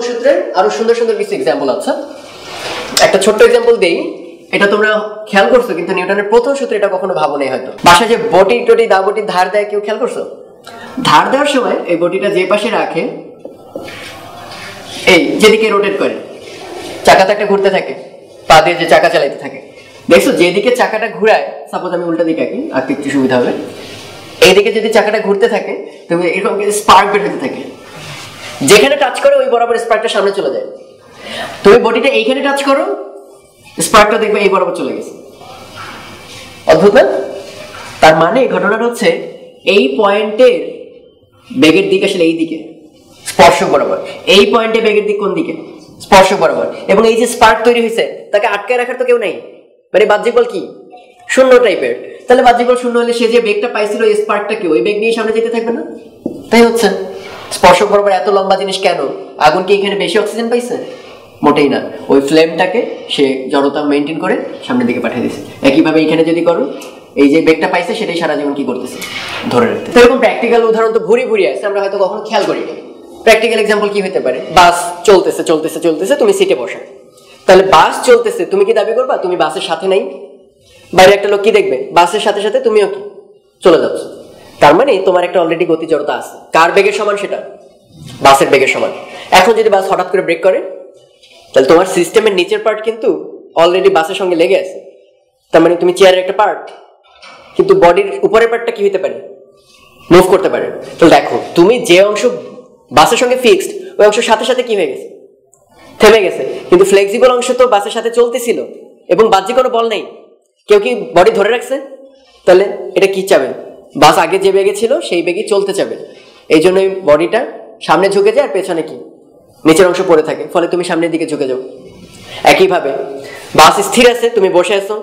প্রথম সূত্রের আরও সুন্দর সুন্দর কিছু এক্সাম্পল আছে। একটা ছোট্ট এক্সাম্পল দেই। এটা তোমরা খেয়াল করছ, কিন্তু নিউটনের প্রথম সূত্র এটা কখনো ভাবো নেই হয়তো। বাসায় যে বটি টটি দা বটি ধার দেয়, কেউ খেয়াল করছ? ধার দেওয়ার সময় এই বটিটা যে পাশে রাখে, এই যেদিকে রোটেট করে, চাকাটা একটা ঘুরতে থাকে, পা দিয়ে যে চাকা চালাইতে থাকে। দেখছ, যেদিকে চাকাটা ঘুরায় সাপোজ আমি উল্টা দিকে আঁকি, আঁকতে একটু সুবিধা হবে। এইদিকে যদি চাকাটা ঘুরতে থাকে, তুমি এরকম স্পার্ক বের হতে থাকে। যেখানে টাচ করে ওই বরাবর স্পার্কটা সামনে চলে যায়। তুমি বডিটা এইখানে টাচ করো স্পার্কটা দেখবে এই বরাবর চলে গেছে। অদ্ভুত না? তার মানে ঘটনাটা হচ্ছে, এই পয়েন্টের বেগের দিক আসলে এই দিকে, স্পর্শ বরাবর। এই পয়েন্টে বেগের দিক কোন দিকে? স্পর্শ বরাবর। এবং এই যে স্পার্ক তৈরি হয়েছে, তাকে আটকে রাখার তো কেউ নাই। মানে বাহ্যিক বল কি? শূন্য টাইপের তাহলে বাহ্যিক বল শূন্য হলে সে যে বেগটা পাইছিল এই স্পার্কটা কি? ওই বেগ নিয়ে সামনে যেতে থাকবে না? তাই হচ্ছে। স্পর্শক বরাবর এত লম্বা জিনিস কেন? আগুন কি এখানে বেশি অক্সিজেন পাইছে? মোটেই না। ওই ফ্লেমটাকে সে জড়তা মেনটেন করে সামনের দিকে পাঠিয়ে দিচ্ছে একইভাবে এখানে যদি করো, এই যে বেগটা পাইছে, সেটাই সারা জীবন কি করতেছে? ধরে রাখতে। তো এরকম প্র্যাকটিক্যাল উদাহরণ তো ভুরি ভুরি আছে, আমরা হয়তো কখনো খেয়াল করি না প্র্যাকটিক্যাল এক্সাম্পল কি হতে পারে? বাস চলতেছে চলতেছে চলতেছে, তুমি সিটে বসা। তাহলে বাস চলতেছে, তুমি কি দাবি করবা? তুমি বাসের সাথে নাই? বাইরে একটা লোক কি দেখবে? বাসের সাথে সাথে তুমিও কি? চলে যাচ্ছ। তার মানে তোমার একটা অলরেডি গতি জড়তা আছে। কার বেগের সমান সেটা? বাসের বেগের সমান। এখন যদি বাস হঠাৎ করে ব্রেক করে, তাহলে তোমার সিস্টেমের নিচের পার্ট কিন্তু অলরেডি বাসের সঙ্গে লেগে আছে। তার মানে তুমি চেয়ারের একটা পার্ট কিন্তু বডির উপরের পার্টটা কি হতে পারে? মুভ করতে পারে। তাহলে দেখো, তুমি যে অংশ বাসের সঙ্গে ফিক্সড ওই অংশের সাথে সাথে কি হয়ে গেছে? থেমে গেছে। কিন্তু ফ্লেক্সিবল অংশ তো বাসের সাথে চলতেছিল, এবং বাহ্যিক কোনো বল নেই। কেউ কি বডি ধরে রাখছে? তাহলে এটা কি চাবে? বাস আগে যে বেগে ছিল, সেই বেগে চলতে যাবে। এই জন্য বডিটা সামনে ঝুঁকে যায় আর পেছনে কি? নিচের অংশ পড়ে থাকে, ফলে তুমি সামনের দিকে ঝুঁকে যাও। একইভাবে বাস স্থির আছে, তুমি বসে আছো।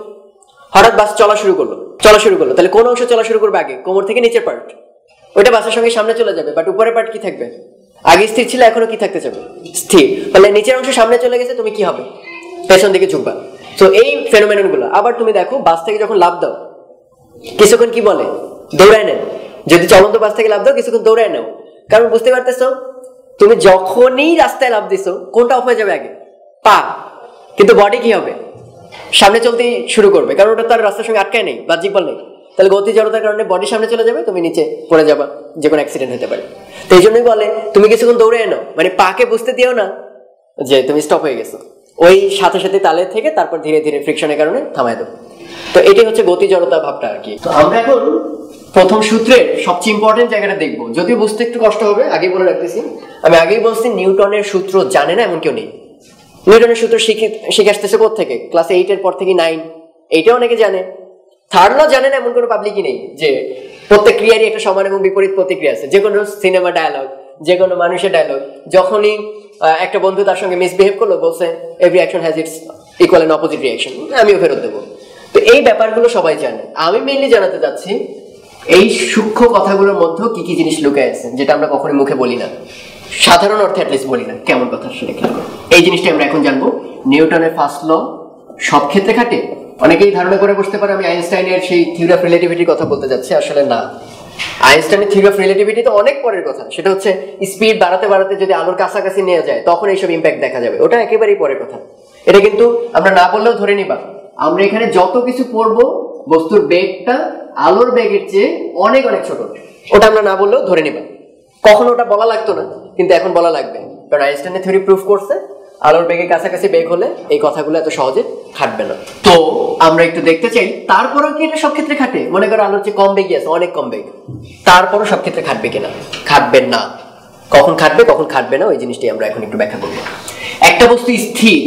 হঠাৎ বাস চলা শুরু করল, চলা শুরু করল। তাহলে কোন অংশ চলা শুরু করবে আগে? কোমর থেকে নিচের পার্ট। ওইটা বাসের সঙ্গে সামনে চলে যাবে বাট উপরের পার্ট কি থাকবে? আগে স্থির ছিল, এখনও কি থাকতে চাবে স্থির। ফলে নিচের অংশ সামনে চলে গেছে, তুমি কি হবে? পেছন দিকে ঝুঁকবা। তো এই ফেনোমেননগুলো, আবার তুমি দেখো, বাস থেকে যখন লাভ দাও, কিছুক্ষণ কি বলে? দৌড়ায় নেন যদি চলন্ত বাস থেকে লাভ দাও, কিছুক্ষণ দৌড়ায় নাও। কারণ বুঝতে পারতেছো, তুমি যখনই রাস্তায় লাভ দিছো, কোনটা অফ হয়ে যাবে আগে? পা। কিন্তু বডি কি হবে? সামনে চলতে শুরু করবে। কারণ ওটা তার রাস্তার সঙ্গে আটকায় নেই, বাহ্যিক বল নেই। তাহলে গতি জড়তার কারণে বডি সামনে চলে যাবে, তুমি নিচে পড়ে যাবা। যে কোনো অ্যাক্সিডেন্ট হতে পারে। তো এই জন্যই বলে, তুমি কিছুক্ষণ দৌড়ে এনো মানে পাকে বুঝতে দিও না যে তুমি স্টপ হয়ে গেছো। ওই সাথে সাথে তালে থেকে তারপর ধীরে ধীরে ফ্রিকশনের কারণে থামায় দেবো। তো এটাই হচ্ছে গতি জড়তা ভাবটা আর কি। তো আমরা এখন প্রথম সূত্রের সবচেয়ে ইম্পর্টেন্ট জায়গাটা দেখব। যদিও বুঝতে একটু কষ্ট হবে আগে বলে রাখতেছি। আমি আগেই বলছি, নিউটনের সূত্র জানে না এমন কেউ নেই। নিউটনের সূত্র শিখে শিখে আসতেছে থেকে ক্লাস এইটের পর থেকে নাইন এইটা অনেকে জানে। থার্ড ল জানে না এমন কোনো পাবলিকই নেই যে প্রত্যেক ক্রিয়ারই একটা সমান এবং বিপরীত প্রতিক্রিয়া আছে। যে কোনো সিনেমা ডায়ালগ যে কোনো মানুষের ডায়লগ যখনই একটা বন্ধু তার সঙ্গে মিসবিহেভ করল, বলছে every action has its equal and opposite reaction আমিও ফেরত দেবো। তো এই ব্যাপারগুলো সবাই জানে। আমি মেনলি জানাতে চাচ্ছি, এই সূক্ষ্ম কথাগুলোর মধ্যেও কি কি জিনিস লুকায় আছে, যেটা আমরা কখনোই মুখে বলি না। সাধারণ অর্থে অ্যাটলিস্ট বলি না, কেমন কথা শুনে খেয়াল এই জিনিসটা আমরা এখন জানব। নিউটনের ফার্স্ট ল, সব ক্ষেত্রে খাটে? অনেকেই ধারণা করে বসতে পারে, আমি আইনস্টাইনের সেই থিওরি অফ রিলেটিভিটির কথা বলতে যাচ্ছি, আসলে না। আইনস্টাইনের থিওরি অফ রিলেটিভিটি তো অনেক পরের কথা, সেটা হচ্ছে স্পিড বাড়াতে বাড়াতে যদি আলোর কাছাকাছি নিয়ে যায়, তখন এইসব ইম্প্যাক্ট দেখা যাবে। ওটা একেবারেই পরের কথা। এটা কিন্তু আমরা না বললেও ধরে নিবা আমরা এখানে যত কিছু পড়ব, বস্তুর বেগটা আলোর বেগের চেয়ে অনেক অনেক ছোট। ওটা আমরা না বললেও ধরে নিবা। কখনো ওটা বলা লাগতো না, কিন্তু এখন বলা লাগবে। কারণ আইনস্টাইনের থিওরি প্রুফ করছে, আলোর বেগের কাছাকাছি বেগ হলে এই কথাগুলো এত সহজে খাটবে না। তো আমরা একটু দেখতে চাই, তারপরেও কি এটা সব ক্ষেত্রে খাটে? মনে করো আলোর চেয়ে কম বেগই আছে, অনেক কম বেগ তারপরও সব ক্ষেত্রে খাটবে কিনা? খাটবে না। কখন খাটবে কখন খাটবে না, ওই জিনিসটি আমরা এখন একটু ব্যাখ্যা করব। একটা বস্তু স্থির,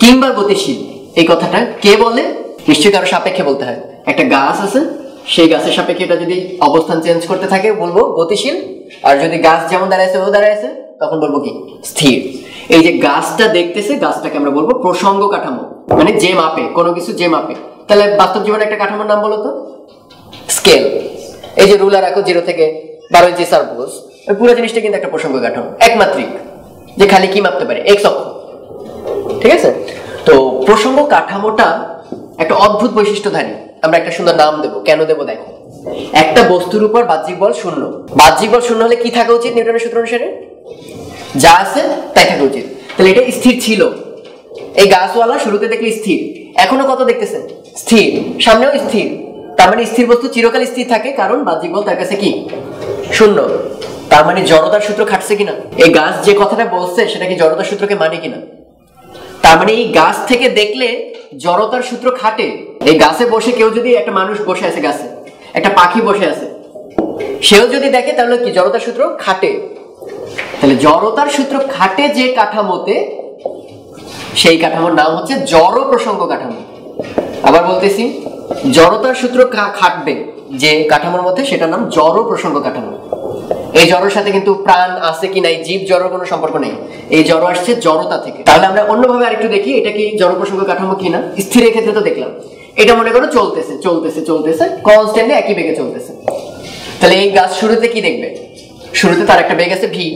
কিংবা গতিশীল। এই কথাটা কে বলে? নিশ্চয়ই কারও সাপেক্ষে বলতে হয়। একটা গাছ আছে, সেই গাছের সাপেক্ষে এটা যদি অবস্থান চেঞ্জ করতে থাকে, বলব গতিশীল। আর যদি গাছ যেমন দাঁড়াইছে, ও দাঁড়াইছে, তখন বলব কি? স্থির। এই যে গাছটা দেখতেছে, গাছটাকে আমরা বলব প্রসঙ্গ কাঠামো। মানে যে মাপে, কোনো কিছু যে মাপে। তাহলে বাস্তব জীবনে একটা কাঠামোর নাম বলো তো। স্কেল। এই যে রুলার রাখো জিরো থেকে বারো ইঞ্চি সার্ভোস পুরো জিনিসটা কিন্তু একটা প্রসঙ্গ কাঠামো। একমাত্রিক। যে খালি কি মাপতে পারে? এক্স অক্ষ। ঠিক আছে? প্রসঙ্গ কাঠামোটা একটা অদ্ভুত বৈশিষ্ট্যধারী। আমরা একটা সুন্দর নাম দেবো, কেন দেবো দেখো। একটা বস্তুর উপর বাহ্যিক বল শূন্য। বাহ্যিক বল শূন্য হলে কি থাকা উচিত নিউটনের সূত্র অনুসারে? যা আছে তাই থাকা উচিত। তাহলে এটা স্থির ছিল। এই গাছওয়ালা শুরুতে দেখলে স্থির, এখনও কত দেখতেছেন? স্থির, সামনেও স্থির। তার মানে স্থির বস্তু চিরকাল স্থির থাকে, কারণ বাহ্যিক বল তার কাছে কি? শূন্য। তার মানে জড়তার সূত্র খাটছে কিনা? এই গাছ যে কথাটা বলছে, সেটা কি জড়তার সূত্রকে মানে কিনা? তার মানে এই গাছ থেকে দেখলে জড়তার সূত্র খাটে। এই গাছে বসে কেউ যদি একটা মানুষ বসে আছে গাছে, একটা পাখি বসে আছে, সেও যদি দেখে তাহলে কি জড়তার সূত্র খাটে? তাহলে জড়তার সূত্র খাটে যে কাঠামোতে, সেই কাঠামোর নাম হচ্ছে জড় প্রসঙ্গ কাঠামো। আবার বলতেছি, জড়তার সূত্র খাটবে যে কাঠামোর মধ্যে সেটার নাম জড় প্রসঙ্গ কাঠামো। এই জড়ের সাথে কিন্তু প্রাণ আছে কি নাই, জীব জড়ের কোনো সম্পর্ক নেই। এই জড় আসছে জড়তা থেকে। তাহলে আমরা অন্যভাবে আরেকটু দেখি, এটা কি জড় প্রসঙ্গ কাঠামো কিনা? স্থিরের ক্ষেত্রে তো দেখলাম। এটা মনে করো চলতেছে চলতেছে চলতেছে কনস্ট্যান্টলি একই বেগে চলতেছে। তাহলে এই গাছ শুরুতে কি দেখবে? শুরুতে তার একটা বেগ আছে ভি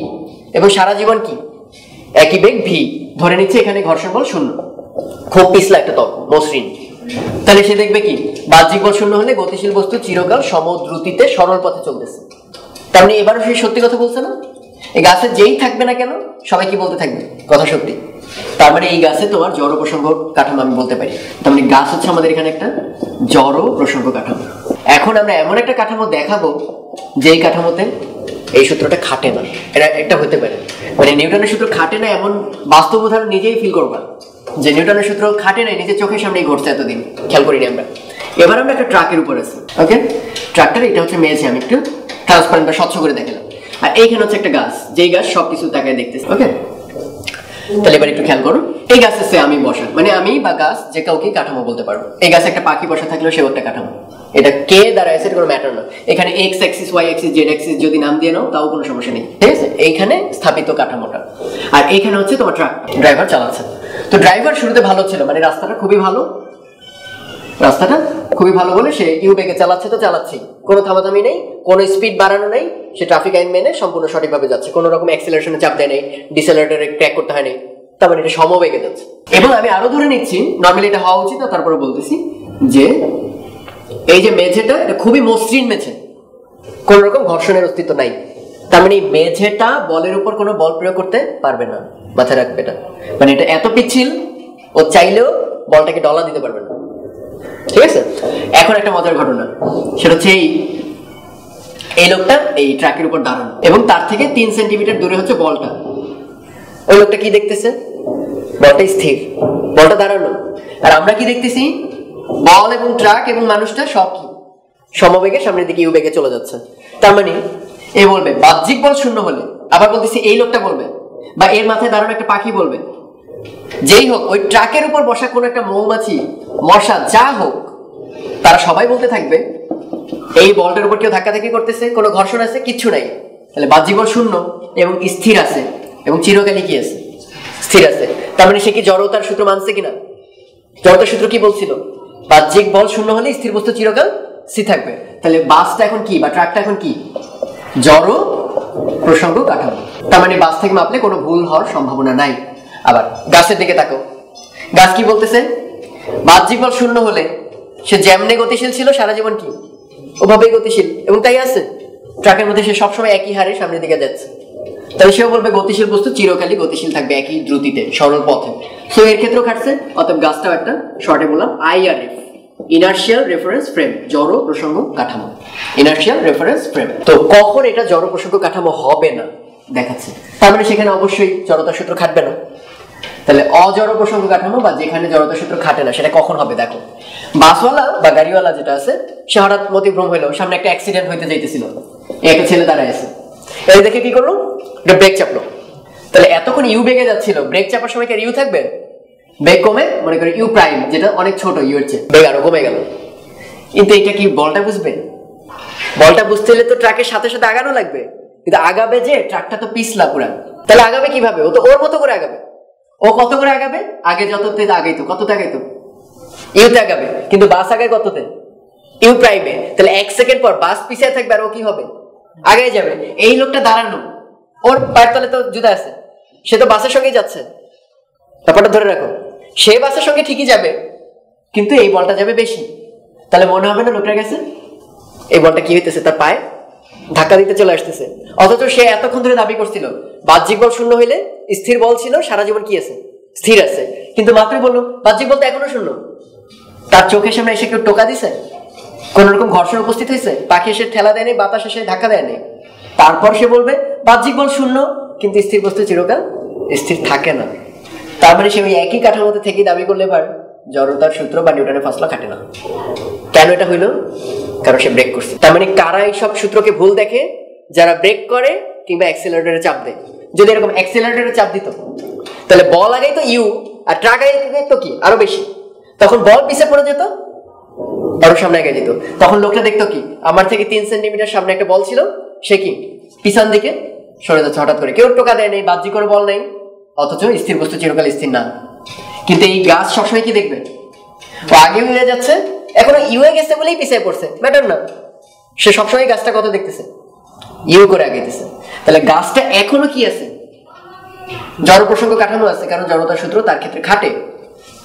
এবং সারা জীবন কি? একই বেগ ভি ধরে নিচ্ছে এখানে ঘর্ষণ বল শূন্য। খুব পিছলা একটা তল মসৃণ। তাহলে সে দেখবে কি? বাহ্যিক বল শূন্য হলে গতিশীল বস্তু চিরকাল সমদ্রুতিতে সরল পথে চলতেছে। তার মানে এবারও সেই সত্যি কথা বলছে না? এই গাছে যেই থাকবে না কেন, সবাই কি বলতে থাকবে? কথা সত্যি। তার মানে এই গাছে তোমার জড় প্রসঙ্গ কাঠামো আমি বলতে পারি। তার মানে গাছ হচ্ছে আমাদের এখানে একটা জড় প্রসঙ্গ কাঠামো। এখন আমরা এমন একটা কাঠামো দেখাবো, যেই কাঠামোতে এই সূত্রটা খাটে না। এটা একটা হতে পারে। মানে নিউটনের সূত্র খাটে না, এমন বাস্তব উদাহরণ নিজেই ফিল করবা। যে নিউটনের সূত্র খাটে নাই, নিজের চোখের সামনেই ঘটছে এতদিন। খেয়াল করিনি আমরা। এবার আমরা একটা ট্রাকের উপর আছি ওকে ট্রাকটার এটা হচ্ছে মেয়েছি আমি একটু ট্রান্সপারেন্ট বা স্বচ্ছ করে দেখালাম। আর এইখানে হচ্ছে একটা গাছ। যেই গাছ সবকিছু তাকায় দেখতেছে। ওকে তাহলে এবার একটু খেয়াল করুন এই গাছে সে আমি বসা মানে আমি বা গাছ যে কাউকে কাঠামো বলতে পারব এই গাছে একটা পাখি বসা থাকলেও সেও একটা কাঠামো। এটা কে আছে, এটা কোনো ম্যাটার না। এখানে X axis Y axis Z axis যদি নাম দিয়ে নাও, তাও কোনো সমস্যা নেই। ঠিক আছে? এইখানে স্থাপিত কাঠামোটা। আর এইখানে হচ্ছে তোমার ট্রাক ড্রাইভার চালাচ্ছে। তো ড্রাইভার শুরুতে ভালো ছিল। মানে রাস্তাটা খুবই ভালো। রাস্তাটা খুবই ভালো বলে সে ইউ বেগে চালাচ্ছে তো চালাচ্ছি কোনো থামাথামি নেই, কোনো স্পিড বাড়ানো নেই, সে ট্রাফিক আইন মেনে সম্পূর্ণ সঠিকভাবে যাচ্ছে। কোনো রকম অ্যাক্সিলারেশনে চাপ দেয় নেই ডিসেলারেটরে ক্র্যাক করতে হয় নেই। তার মানে এটা সমবেগে যাচ্ছে। এবং আমি আরও ধরে নিচ্ছি নর্মালি এটা হওয়া উচিত তারপরে বলতেছি যে এই যে মেঝেটা, এটা খুবই মসৃণ মেঝে। কোন রকম ঘর্ষণের অস্তিত্ব নাই। তার মানে মেঝেটা বলের উপর কোনো বল প্রয়োগ করতে পারবে না, মাথায় রাখবে এটা। মানে এটা এত পিচ্ছিল, ও চাইলেও বলটাকে ডলা দিতে পারবে না। ঠিক আছে? এখন একটা মজার ঘটনা। সেটা হচ্ছে এই এই লোকটা এই ট্র্যাকের উপর দাঁড়ানো। এবং তার থেকে তিন সেন্টিমিটার দূরে হচ্ছে বলটা। ওই লোকটা কি দেখতেছে? বলটা স্থির। বলটা দাঁড়ানো আর আমরা কি দেখতেছি? বল এবং ট্রাক এবং মানুষটা সব কি? সমবেগে সামনের দিকে ইউ বেগে চলে যাচ্ছে। তার মানে এ বলবে, বাহ্যিক বল শূন্য হলে, আবার বলতেছি এই লোকটা বলবে, বা এর মাথায় দাঁড়ানো একটা পাখি বলবে যেই হোক, ওই ট্রাকের উপর বসা কোনো একটা মৌমাছি, মশা যা হোক, তারা সবাই বলতে থাকবে, এই বলটার উপর কেউ ধাক্কাধাক্কি করতেছে, কোনো ঘর্ষণ আছে? কিচ্ছু নাই। তাহলে বাহ্যিক বল শূন্য এবং স্থির আছে এবং চিরকালই কি আছে? স্থির আছে। তার মানে সে কি জড়তার সূত্র মানছে কিনা? জড়তার সূত্র কি বলছিল? বাহ্যিক বল শূন্য হলে স্থির বস্তু চিরকাল স্থির থাকবে। তাহলে বাসটা এখন কি বা ট্রাকটা এখন কি? জড় প্রসঙ্গ কাঠামো। তার মানে বাস থেকে মাপলে কোনো ভুল হওয়ার সম্ভাবনা নাই। আবার গাছের দিকে তাকো। গাছ কি বলতেছে? বাহ্যিক বল শূন্য হলে সে যেমনে গতিশীল ছিল, সারা জীবন কি? ওভাবেই গতিশীল। এবং তাই আছে। ট্রাকের মধ্যে সে সবসময় একই হারে সামনের দিকে যাচ্ছে। তাহলে সেও বলবে, গতিশীল বস্তু চিরকালই গতিশীল থাকবে একই দ্রুতিতে, সরল পথে। তো এর ক্ষেত্রেও খাটছে। অতএব গাছটাও একটা শর্টে বললাম, আইআরএফ ইনার্শিয়াল রেফারেন্স ফ্রেম জড় প্রসঙ্গ কাঠামো। ইনার্শিয়াল রেফারেন্স ফ্রেম তো কখন এটা জড় প্রসঙ্গ কাঠামো হবে না দেখাচ্ছে। তার মানে সেখানে অবশ্যই জড়তা সূত্র খাটবে না। তাহলে অজড় প্রসঙ্গ কাঠামো বা যেখানে জড়তা সূত্র খাটে না, সেটা কখন হবে দেখো? বাসওয়ালা বা গাড়িওয়ালা যেটা আছে সে হঠাৎ মতিভ্রম হইল সামনে একটা অ্যাক্সিডেন্ট হইতে যাইতেছিল। একটা ছেলে দাঁড়ায় আছে। এই দেখে কি করল? এটা ব্রেক চাপলো। তাহলে এতক্ষণ ইউ বেগে যাচ্ছিল ব্রেক চাপার সময় কি ইউ থাকবে? বেগ কমে, মনে করি ইউ প্রাইম যেটা অনেক ছোট ইউ এর চেয়ে। বেগ আরও কমে গেল। কিন্তু এটা কি বলটা বুঝবে? বলটা বুঝতে হলে তো ট্রাকের সাথে সাথে আগানো লাগবে। কিন্তু আগাবে যে ট্রাকটা তো পিছলা পুরা। তাহলে আগাবে কীভাবে? ও তো ওর মতো করে আগাবে। ও কত করে আগাবে? আগে যততে আগাইতো, কততে আগাইতো? ইউতে আগাবে। কিন্তু বাস আগায় কততে? ইউ প্রাইমে। তাহলে এক সেকেন্ড পর বাস পিছিয়ে থাকবে আর ও কি হবে? আগে যাবে। এই লোকটা দাঁড়ানো। ওর পায়ের তলে তো জুতা আছে। সে তো বাসের সঙ্গেই যাচ্ছে। ব্যাপারটা ধরে রাখো। সে বাসের সঙ্গে ঠিকই যাবে, কিন্তু এই বলটা যাবে বেশি। তাহলে মনে হবে না লোকটার কাছে এই বলটা কি হইতেছে? তার পায়ে? ধাক্কা দিতে চলে আসতেছে। অথচ সে এতক্ষণ ধরে দাবি করছিল, বাহ্যিক বল শূন্য হইলে স্থির বল ছিল, সারা জীবন কি আছে? স্থির আছে। কিন্তু মাত্রই বলল, বাহ্যিক বল তো এখনও শূন্য। তার চোখের সামনে এসে কেউ টোকা দিছে? কোন রকম ঘর্ষণ উপস্থিত হয়েছে? পাখি এসে ঠেলা দেয়নি, বাতাস এসে ধাক্কা দেয়নি। তারপর সে বলবে, বাহ্যিক বল শূন্য, কিন্তু স্থির বস্তু চিরকাল স্থির থাকে না। তার মানে সে ওই একই কাঠামোতে থেকে দাবি করলে এবার জড়তার সূত্র বা নিউটনের ফসলা খাটে না। কেন এটা হইল? কারণ সে ব্রেক করছে। তার মানে কারা এইসব সূত্রকে ভুল দেখে? যারা ব্রেক করে কিংবা অ্যাক্সিলারেটরে চাপ দেয়। যদি এরকম অ্যাক্সিলারেটরে চাপ দিত, তাহলে বল আগেই তো ইউ আর ট্রাক আগে তো কি? আরও বেশি। তখন বল পিছে পড়ে যেত আরও সামনে আগে যেত তখন লোকটা দেখতো কি? আমার থেকে তিন সেন্টিমিটার সামনে একটা বল ছিল, সে কি? পিছন দিকে সরে যাচ্ছে হঠাৎ করে। কেউ টোকা দেয় নেই, বাহ্যিক করে বল নেই। অথচ স্থির বস্তু চিরকাল স্থির না। কিন্তু এই গাছ সবসময় কি দেখবে? আগে হয়ে যাচ্ছে, এখনও ইউএ গেছে বলেই পিছিয়ে পড়ছে, ম্যাটার না। সে সবসময় গাছটা কত দেখতেছে? ইউ করে আগেতেছে তাহলে গাছটা এখনও কি আছে? জড় প্রসঙ্গ কাঠামো আছে, কারণ জড়তার সূত্র তার ক্ষেত্রে খাটে।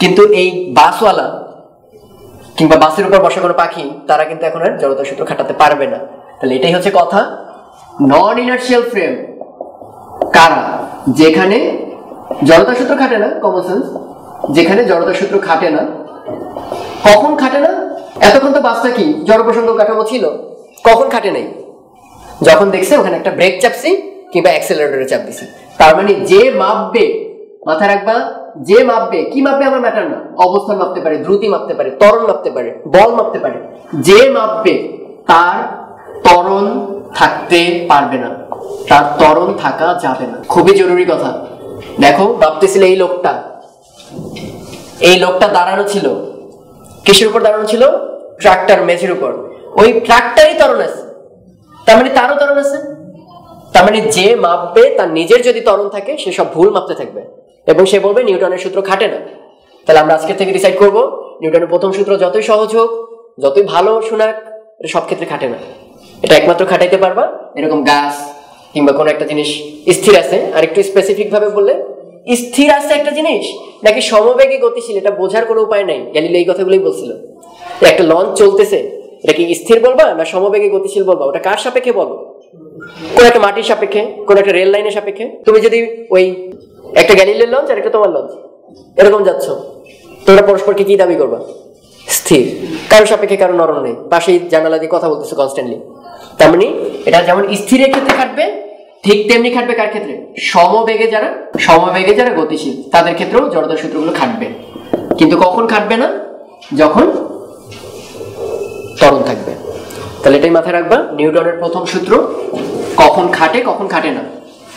কিন্তু এই বাসওয়ালা কিংবা বাসের উপর বসা কোনো পাখি, তারা কিন্তু এখন আর জড়তার সূত্র খাটাতে পারবে না। তাহলে এটাই হচ্ছে কথা। নন ইনার্শিয়াল ফ্রেম কারা? যেখানে জড়তার সূত্র খাটে না কমন সেন্স যেখানে জড়তার সূত্র খাটে না। কখন খাটে না? এতক্ষণ তো বাসটা কি? জড় প্রসঙ্গ কাঠামো ছিল। কখন খাটে নাই? যখন দেখছে ওখানে একটা ব্রেক চাপছি কিংবা অ্যাক্সেলারেটরে চাপ দিছি তার মানে যে মাপবে মাথায় রাখবা, যে মাপবে, কি মাপবে আমার ম্যাটার না। অবস্থান মাপতে পারে, দ্রুতি মাপতে পারে, ত্বরণ মাপতে পারে, বল মাপতে পারে। যে মাপবে, তার তরণ থাকতে পারবে না। তার তরণ থাকা যাবে না। খুবই জরুরি কথা। দেখো মাপতেছিল এই লোকটা। এই লোকটা দাঁড়ানো ছিল। কিসের উপর দাঁড়ানো ছিল? ট্রাক্টর, মেঝের উপর। ওই ট্রাক্টরই ত্বরণ আছে। তার মানে তারও ত্বরণ আছে? তার মানে যে মাপবে, তার নিজের যদি ত্বরণ থাকে, সে সব ভুল মাপতে থাকবে। এবং সে বলবে, নিউটনের সূত্র খাটে না। তাহলে আমরা আজকের থেকে ডিসাইড করব, নিউটনের প্রথম সূত্র যতই সহজ হোক, যতই ভালো শোনাক, এটা সব ক্ষেত্রে খাটে না। এটা একমাত্র খাটাইতে পারবা। এরকম গাছ কিংবা কোনো একটা জিনিস স্থির আছে। আর একটু স্পেসিফিক ভাবে বললে, স্থির আছে একটা জিনিস নাকি সমবেগে গতিশীল, এটা বোঝার কোনো উপায় নাই। গ্যালিলে এই কথাগুলোই বলছিল। একটা লঞ্চ চলতেছে, এটা কি স্থির বলবা না সমবেগে গতিশীল বলবা? ওটা কার সাপেক্ষে বলো? কোন একটা মাটির সাপেক্ষে, কোন একটা রেল লাইনের সাপেক্ষে? তুমি যদি ওই একটা গ্যালিলের লঞ্চ আর একটা তোমার লঞ্চ এরকম যাচ্ছ, তোমরা পরস্পরকে কি দাবি করবা? স্থির। কারও সাপেক্ষে কারও নরম নেই। পাশেই জানালা দিয়ে কথা বলতেছে কনস্ট্যান্টলি মানে এটা যেমন স্থিরের ক্ষেত্রে খাটবে ঠিক তেমনি খাটবে কার ক্ষেত্রে? সমবেগে যারা সমবেগে যারা গতিশীল, তাদের ক্ষেত্রেও জড়তা সূত্রগুলো খাটবে। কিন্তু কখন খাটবে না? যখন ত্বরণ থাকবে। তাহলে এটাই মাথায় রাখবা, নিউটনের প্রথম সূত্র, কখন খাটে কখন খাটে না।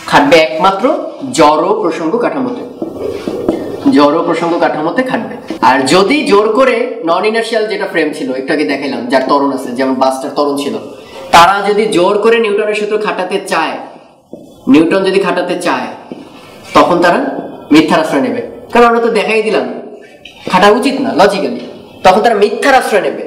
খাটবে একমাত্র জড় প্রসঙ্গ কাঠামোতে। জড় প্রসঙ্গ কাঠামোতে খাটবে। আর যদি জোর করে নন ইনার্শিয়াল যেটা ফ্রেম ছিল, একটু আগে দেখাইলাম, যার ত্বরণ আছে, যেমন বাসটার ত্বরণ ছিল, তারা যদি জোর করে নিউটনের সূত্র খাটাতে চায় নিউটন যদি খাটাতে চায়, তখন তারা মিথ্যার আশ্রয় নেবে। কারণ আমরা তো দেখাই দিলাম, খাটা উচিত না লজিক্যালি তখন তারা মিথ্যার আশ্রয় নেবে।